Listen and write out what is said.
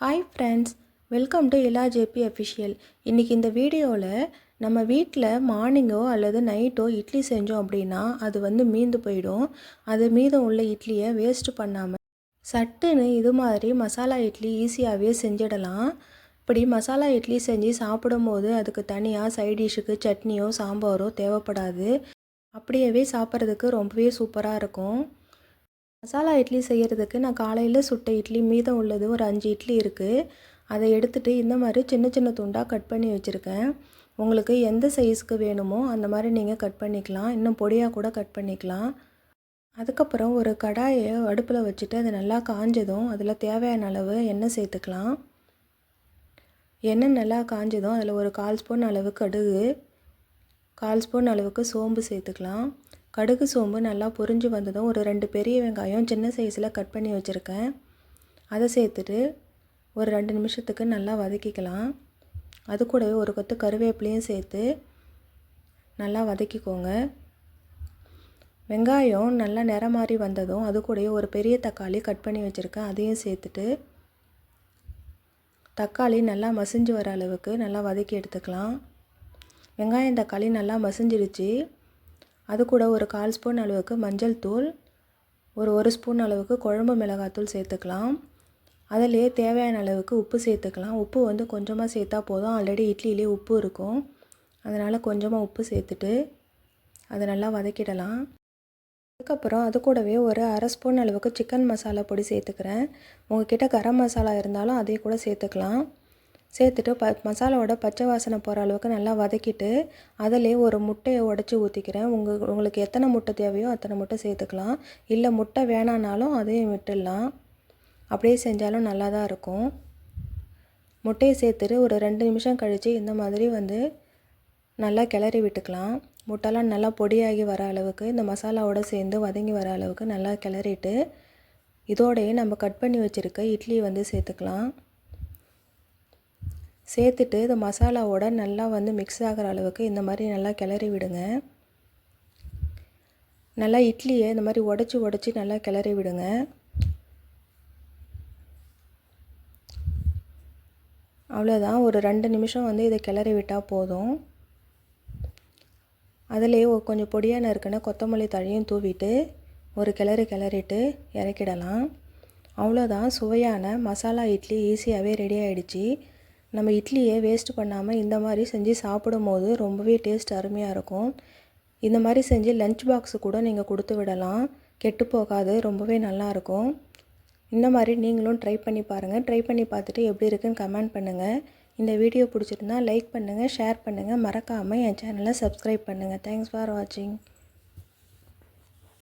Hi friends welcome to Ila JB official இன்றைக்கி இந்த வீடியோவில் நம்ம வீட்டில் மார்னிங்கோ அல்லது நைட்டோ இட்லி செஞ்சோம் அப்படின்னா அது வந்து மீந்து போயிடும். அது மீதம் உள்ள இட்லியை வேஸ்ட் பண்ணாமல் சட்டுன்னு இது மாதிரி மசாலா இட்லி ஈஸியாகவே செஞ்சிடலாம். இப்படி மசாலா இட்லி செஞ்சு சாப்பிடும்போது அதுக்கு தனியாக சைட் டிஷ்ஷுக்கு சட்னியோ சாம்பாரோ தேவைப்படாது. அப்படியே சாப்பிட்றதுக்கு ரொம்பவே சூப்பராக இருக்கும். மசாலா இட்லி செய்கிறதுக்கு நான் காலையில் சுட்ட இட்லி மீதம் உள்ளது ஒரு அஞ்சு இட்லி இருக்குது அதை எடுத்துகிட்டு இந்த மாதிரி சின்ன சின்ன துண்டாக கட் பண்ணி வச்சுருக்கேன். உங்களுக்கு எந்த சைஸ்க்கு வேணுமோ அந்த மாதிரி நீங்கள் கட் பண்ணிக்கலாம். இன்னும் பொடியாக கூட கட் பண்ணிக்கலாம். அதுக்கப்புறம் ஒரு கடாயை அடுப்பில் வச்சுட்டு அது நல்லா காஞ்சதும் அதில் தேவையான அளவு எண்ணெய் சேர்த்துக்கலாம். எண்ணெய் நல்லா காஞ்சதும் அதில் ஒரு கால் ஸ்பூன் அளவு கடுகு கால் ஸ்பூன் அளவுக்கு சோம்பு சேர்த்துக்கலாம். கடுகு சோம்பு நல்லா பொரிஞ்சு வந்ததும் ஒரு ரெண்டு பெரிய வெங்காயம் சின்ன சைஸில் கட் பண்ணி வச்சுருக்கேன். அதை சேர்த்துட்டு ஒரு ரெண்டு நிமிஷத்துக்கு நல்லா வதக்கிக்கலாம். அது கூடவே ஒரு கொத்து கருவேப்பிலையும் சேர்த்து நல்லா வதக்கிக்கோங்க. வெங்காயம் நல்லா நிறம் மாறி வந்ததும் அது கூடவே ஒரு பெரிய தக்காளி கட் பண்ணி வச்சுருக்கேன். அதையும் சேர்த்துட்டு தக்காளி நல்லா மசிஞ்சு வர அளவுக்கு நல்லா வதக்கி எடுத்துக்கலாம். வெங்காயம் தக்காளி நல்லா மசிஞ்சிடுச்சு. அது கூட ஒரு கால் ஸ்பூன் அளவுக்கு மஞ்சள் தூள் ஒரு ஒரு ஸ்பூன் அளவுக்கு குழம்பு மிளகாத்தூள் சேர்த்துக்கலாம். அதிலே தேவையான அளவுக்கு உப்பு சேர்த்துக்கலாம். உப்பு வந்து கொஞ்சமாக சேர்த்தா போதும். ஆல்ரெடி இட்லியிலே உப்பு இருக்கும். அதனால் கொஞ்சமாக உப்பு சேர்த்துட்டு அதை நல்லா வதக்கிடலாம். அதுக்கப்புறம் அது கூடவே ஒரு அரை ஸ்பூன் அளவுக்கு சிக்கன் மசாலா பொடி சேர்த்துக்கிறேன். உங்ககிட்ட கரம் மசாலா இருந்தாலும் அதே கூட சேர்த்துக்கலாம். சேர்த்துட்டு ப மசாலாவோட பச்சை வாசனை போகிற அளவுக்கு நல்லா வதக்கிட்டு அதிலே ஒரு முட்டையை உடச்சி ஊற்றிக்கிறேன் உங்கள் உங்களுக்கு எத்தனை முட்டை தேவையோ அத்தனை முட்டை சேர்த்துக்கலாம். இல்லை முட்டை வேணான்னாலும் அதையும் விட்டுடலாம். அப்படியே செஞ்சாலும் நல்லா தான் இருக்கும். முட்டையை சேர்த்துட்டு ஒரு ரெண்டு நிமிஷம் கழித்து இந்த மாதிரி வந்து நல்லா கிளறி விட்டுக்கலாம். முட்டைலாம் நல்லா பொடியாகி வர அளவுக்கு இந்த மசாலாவோடு சேர்ந்து வதங்கி வர அளவுக்கு நல்லா கிளறிட்டு இதோடையே நம்ம கட் பண்ணி வச்சுருக்க இட்லி வந்து சேர்த்துக்கலாம். சேர்த்துட்டு இந்த மசாலாவோட நல்லா வந்து மிக்ஸ் ஆகிற அளவுக்கு இந்த மாதிரி நல்லா கிளறி விடுங்க. நல்லா இட்லியை இந்த மாதிரி உடச்சி உடச்சி நல்லா கிளறி விடுங்க. அவ்வளோதான் ஒரு ரெண்டு நிமிஷம் வந்து இதை கிளறி விட்டால் போதும். அதிலே கொஞ்சம் பொடியான இருக்குன்னா கொத்தமல்லி தழையும் தூவிட்டு ஒரு கிளறி கிளறிட்டு இறக்கிடலாம். அவ்வளோதான் சுவையான மசாலா இட்லி ஈஸியாகவே ரெடி ஆகிடுச்சி நம்ம இட்லியை வேஸ்ட் பண்ணாமல் இந்த மாதிரி செஞ்சு சாப்பிடும் போது ரொம்பவே டேஸ்ட் அருமையாக இருக்கும். இந்த மாதிரி செஞ்சு லஞ்ச் பாக்ஸு கூட நீங்கள் கொடுத்து விடலாம். கெட்டு போகாது ரொம்பவே நல்லாயிருக்கும் இந்த மாதிரி நீங்களும் ட்ரை பண்ணி பாருங்கள் ட்ரை பண்ணி பார்த்துட்டு எப்படி இருக்குன்னு கமெண்ட் பண்ணுங்கள் இந்த வீடியோ பிடிச்சிருந்தா லைக் பண்ணுங்கள் ஷேர் பண்ணுங்கள் மறக்காமல் என் சேனலை சப்ஸ்கிரைப் பண்ணுங்கள் தேங்க்ஸ் ஃபார் வாட்சிங்